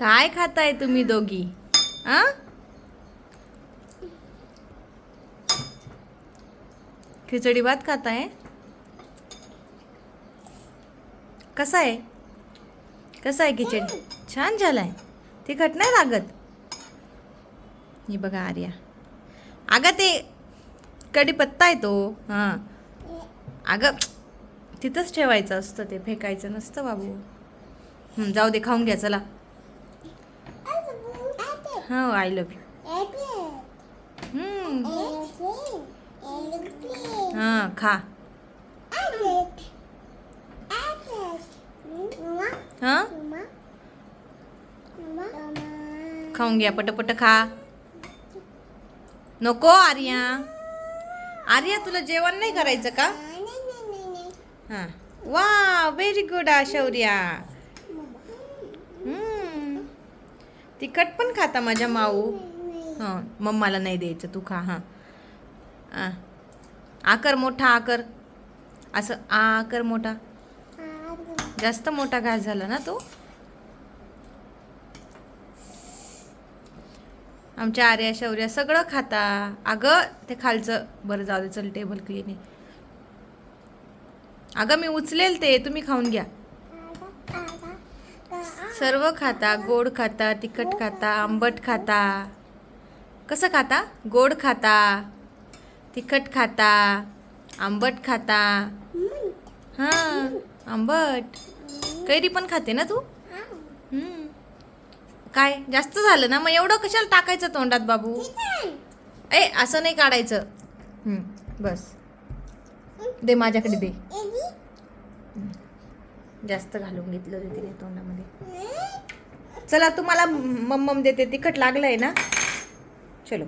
काय खाताय तुम्ही दोघी? आ? खिचडी भात खाताय? कसा आहे कसा आहे खिचडी? छान झालाय. तिखट नाही लागत? हे बघा आर्या. अगं ते कढीपत्ता आहे तो. हां. अगं तिथंच ठेवायचं असतं ते. फेकायचं नसतं बाबू. जाऊ दे खाऊन घ्या चला. हो आय लव्ह यू हां खा. हां? खाऊन घ्या पटपट खा. नको आर्या. आर्या तुला जेवण नाही करायचं का? हां. वा व्हेरी गुड शौर्या तिखट पण खाता माझ्या माऊ. हां मम्माला नाही द्यायचं तू खा हां. आ. आकर मोठा आकर. असं आकर मोठा. जास्त मोठा घास झाला ना तो? आमच्या आर्या शौर्या सगळं खाता. अगं ते खालचं. बरं जाऊ दे चल टेबल क्लिनिक आहे. अगं मी उचलेल ते तुम्ही खाऊन घ्या. सर्व खाता गोड खाता तिखट खाता आंबट खाता. कसं खाता? गोड खाता तिखट खाता आंबट खाता. हां आंबट. कैरी पण खाते ना तू? काय? जास्त झालं ना? मग एवढं कशाला टाकायचं तोंडात बाबू? ए असं नाही काढायचं. बस. दे माझ्याकडे दे. जास्त घालून घेतलं होतं तिने तोंडामध्ये. चला तुम्हाला मम्मम देते. तिखट लागलंय ना? चलो.